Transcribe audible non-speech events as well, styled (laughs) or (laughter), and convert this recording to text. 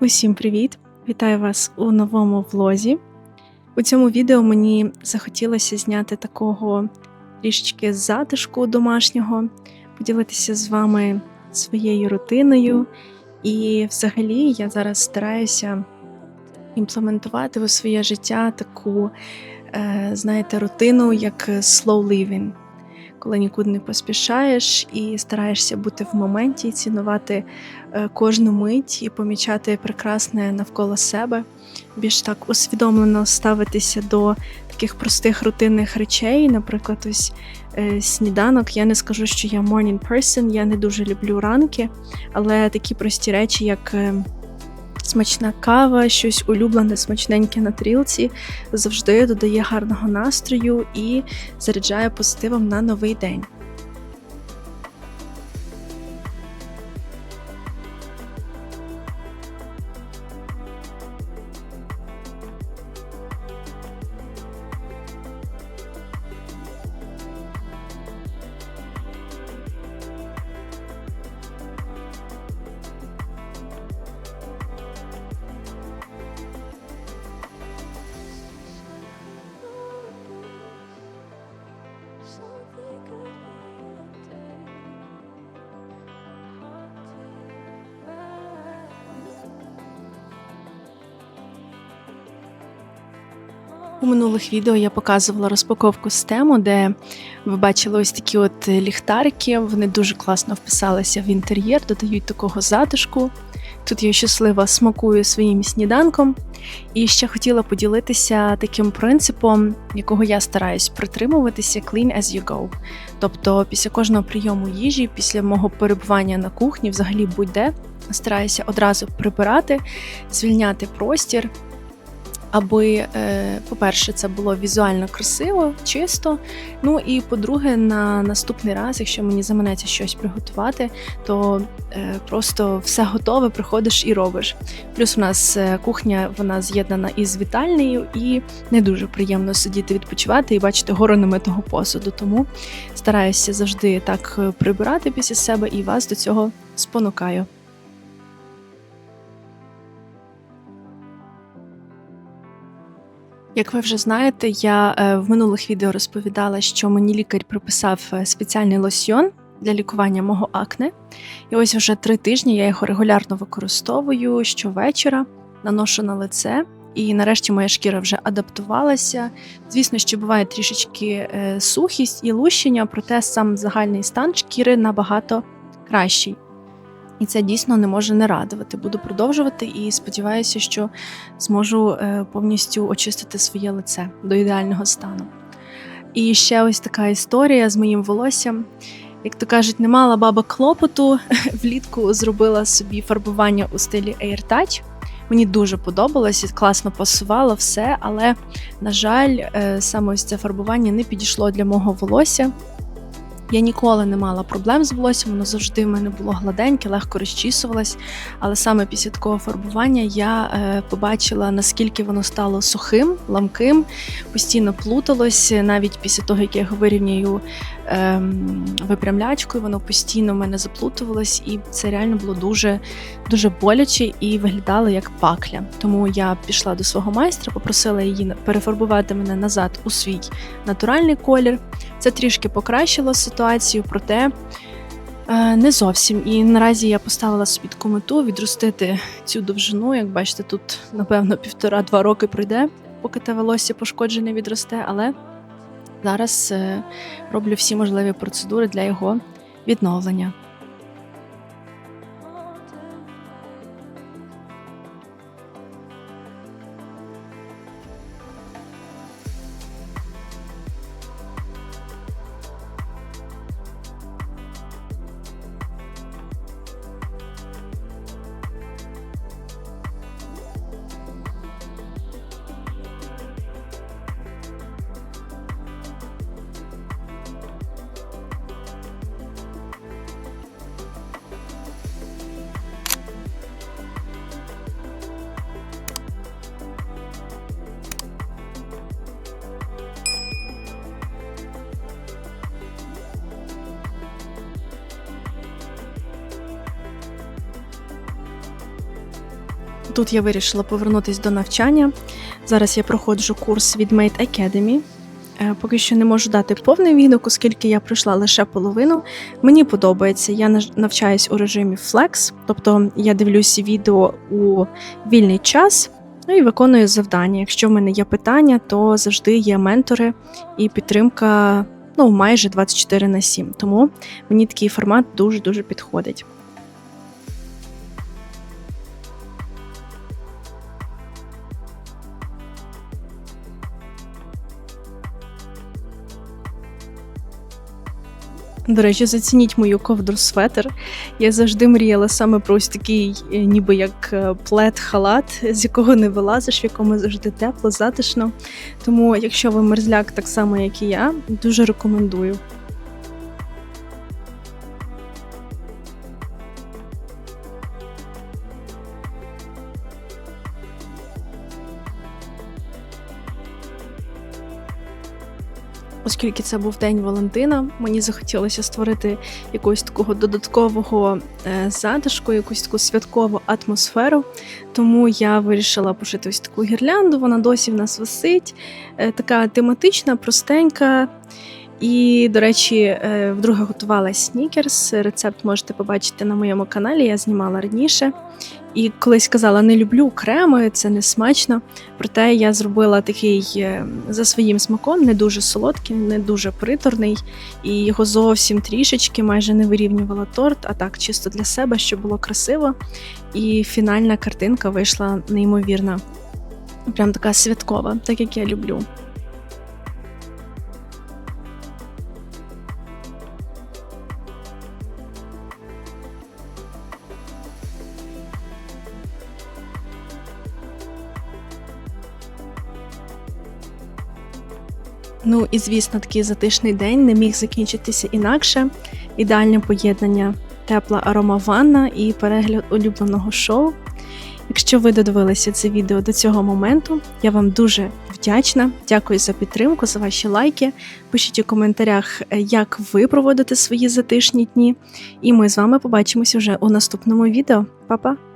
Усім привіт! Вітаю вас у новому влозі. У цьому відео мені захотілося зняти такого трішечки затишку домашнього, поділитися з вами своєю рутиною. І взагалі я зараз стараюся імплементувати у своє життя таку, е, знаєте, рутину, як slow living коли нікуди не поспішаєш і стараєшся бути в моменті, цінувати е, кожну мить і помічати прекрасне навколо себе, більш так усвідомлено ставитися до таких простих рутинних речей. Наприклад, ось е, сніданок. Я не скажу, що я morning person, я не дуже люблю ранки, але такі прості речі, як е, Смачна кава, щось улюблене, смачненьке на трілці завжди додає гарного настрою і заряджає позитивом на новий день. У минулих відео я показувала розпаковку систему, де ви бачили ось такі от ліхтарики. Вони дуже класно вписалися в інтер'єр, додають такого затишку. Тут я щаслива смакую своїм сніданком. І ще хотіла поділитися таким принципом, якого я стараюсь притримуватися clean as you go. Тобто, після кожного прийому їжі, після мого перебування на кухні, взагалі будь-де, стараюся одразу прибирати, звільняти простір аби, е, по-перше, це було візуально красиво, чисто. Ну і по-друге, на наступний раз, якщо мені заманеться щось приготувати, то е, просто все готове, приходиш і робиш. Плюс у нас е, кухня вона з'єднана із вітальнею, і не дуже приємно сидіти відпочивати і бачити гору немитого посуду. Тому стараюся завжди так прибирати після себе і вас до цього спонукаю. Як ви вже знаєте, я е, в минулих відео розповідала, що мені лікар приписав е, спеціальний лосьйон для лікування мого акне. І ось вже три тижні я його регулярно використовую щовечора, наношу на лице. І нарешті моя шкіра вже адаптувалася. Звісно, що буває трішечки е, сухість і лущення, проте сам загальний стан шкіри набагато кращий. І це дійсно не може не радувати. Буду продовжувати і сподіваюся, що зможу е, повністю очистити своє лице до ідеального стану. І ще ось така історія з моїм волоссям. Як то кажуть, не мала баба клопоту. (laughs) Влітку зробила собі фарбування у стилі Air Touch. Мені дуже подобалось, класно пасувало все, але, на жаль, е, саме ось це фарбування не підійшло для мого волосся. Я ніколи не мала проблем з волоссям, воно завжди в мене було гладеньке, легко розчісувалось. Але саме після такого фарбування я е, побачила, наскільки воно стало сухим, ламким, постійно плуталось. Навіть після того, як я його вирівняю е, випрямлячкою, воно постійно в мене заплутувалось, і це реально було дуже дуже боляче і виглядало як пакля. Тому я пішла до свого майстра, попросила її перефарбувати мене назад у свій натуральний колір. Це трішки покращило проте е, не зовсім. І наразі я поставила собі таку мету відростити цю довжину. Як бачите, тут, напевно, півтора-два роки пройде, поки те волосся пошкоджене відросте, але зараз е, роблю всі можливі процедури для його відновлення. Тут я вирішила повернутися до навчання. Зараз я проходжу курс від Made Academy. Е, Поки що не можу дати повний відгук, оскільки я пройшла лише половину. Мені подобається, я навчаюсь у режимі Flex, тобто я дивлюся відео у вільний час. Ну і виконую завдання. Якщо в мене є питання, то завжди є ментори і підтримка ну, майже 24 на 7. Тому мені такий формат дуже-дуже підходить. До речі, зацініть мою ковдру светер. Я завжди мріяла саме про ось такий, е, ніби як е, плед-халат, з якого не вилазиш, в якому завжди тепло, затишно. Тому, якщо ви мерзляк так само, як і я, дуже рекомендую. Оскільки це був день Валентина, мені захотілося створити якогось такого додаткового е, затишку, якусь таку святкову атмосферу. Тому я вирішила пошити ось таку гірлянду. Вона досі в нас висить, е, така тематична, простенька. І, до речі, е, вдруге готувала снікерс. Рецепт можете побачити на моєму каналі. Я знімала раніше. І колись казала, не люблю креми, це не смачно. Проте я зробила такий е, за своїм смаком, не дуже солодкий, не дуже приторний, і його зовсім трішечки майже не вирівнювала торт, а так чисто для себе, щоб було красиво. І фінальна картинка вийшла неймовірна. Прям така святкова, так як я люблю. Ну і звісно, такий затишний день не міг закінчитися інакше. Ідеальне поєднання тепла аромаванна і перегляд улюбленого шоу. Якщо ви додивилися це відео до цього моменту, я вам дуже вдячна. Дякую за підтримку, за ваші лайки. Пишіть у коментарях, е, як ви проводите свої затишні дні. І ми з вами побачимось уже у наступному відео. Па-па!